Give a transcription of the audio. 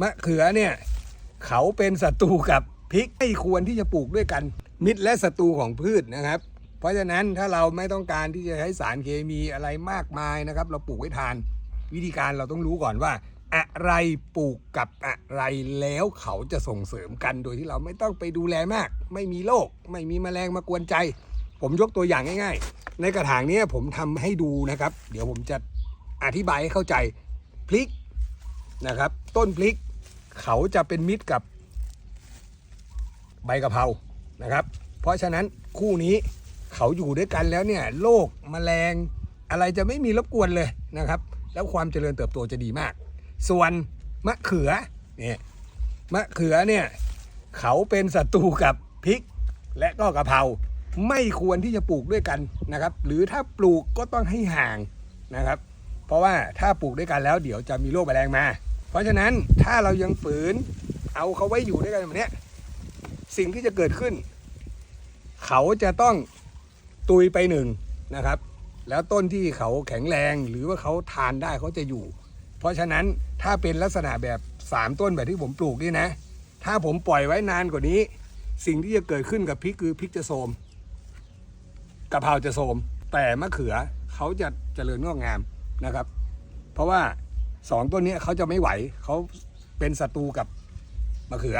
มะเขือเนี่ย เขาเป็นศัตรูกับพริกไม่ควรที่จะปลูกด้วยกัน มิตรและศัตรูของพืชนะครับ เพราะฉะนั้นถ้าเราไม่ต้องการที่จะใช้สารเคมีอะไรมากมายนะครับ เราปลูกไว้ทาน วิธีการเราต้องรู้ก่อนว่า อะไรปลูกกับอะไรแล้วเขาจะส่งเสริมกันโดยที่เราไม่ต้องไปดูแลมาก ไม่มีโรคไม่มีแมลงมากวนใจ ผมยกตัวอย่างง่าย ๆ ในกระถางนี้ผมทำให้ดูนะครับ เดี๋ยวผมจะอธิบายให้เข้าใจพริกนะครับ ต้นพริก เขาจะเป็นมิตรกับใบกะเพรานะครับ เพราะฉะนั้นคู่นี้เขาอยู่ด้วยกันแล้วเนี่ยโรคแมลง อะไรจะไม่มีรบกวนเลยนะครับ แล้วความเจริญเติบโตจะดีมาก ส่วนมะเขือเนี่ยมะเขือเนี่ยเขาเป็นศัตรูกับพริกและก็กะเพราไม่ควรที่จะปลูกด้วยกันนะครับ หรือถ้าปลูกก็ต้องให้ห่างนะครับ เพราะว่าถ้าปลูกด้วยกันแล้วเดี๋ยวจะมีโรคแมลงมา เพราะฉะนั้นถ้าเรายังฝืนเอาเขาไว้อยู่ด้วยกันแบบนี้สิ่งที่จะเกิดขึ้น เขาจะต้องตุยไปหนึ่งนะครับ แล้วต้นที่เขาแข็งแรงหรือว่าเขาทานได้เขาจะอยู่ เพราะฉะนั้นถ้าเป็นลักษณะแบบสามต้นแบบที่ผมปลูกนี่นะ ถ้าผมปล่อยไว้นานกว่านี้ สิ่งที่จะเกิดขึ้นกับพริกคือพริกจะโทมกะเพราจะโทมแต่มะเขือเขาจะเจริญงอกงามนะครับ เพราะว่า สองต้นนี้เขาจะไม่ไหวเขาเป็นศัตรูกับมะเขือ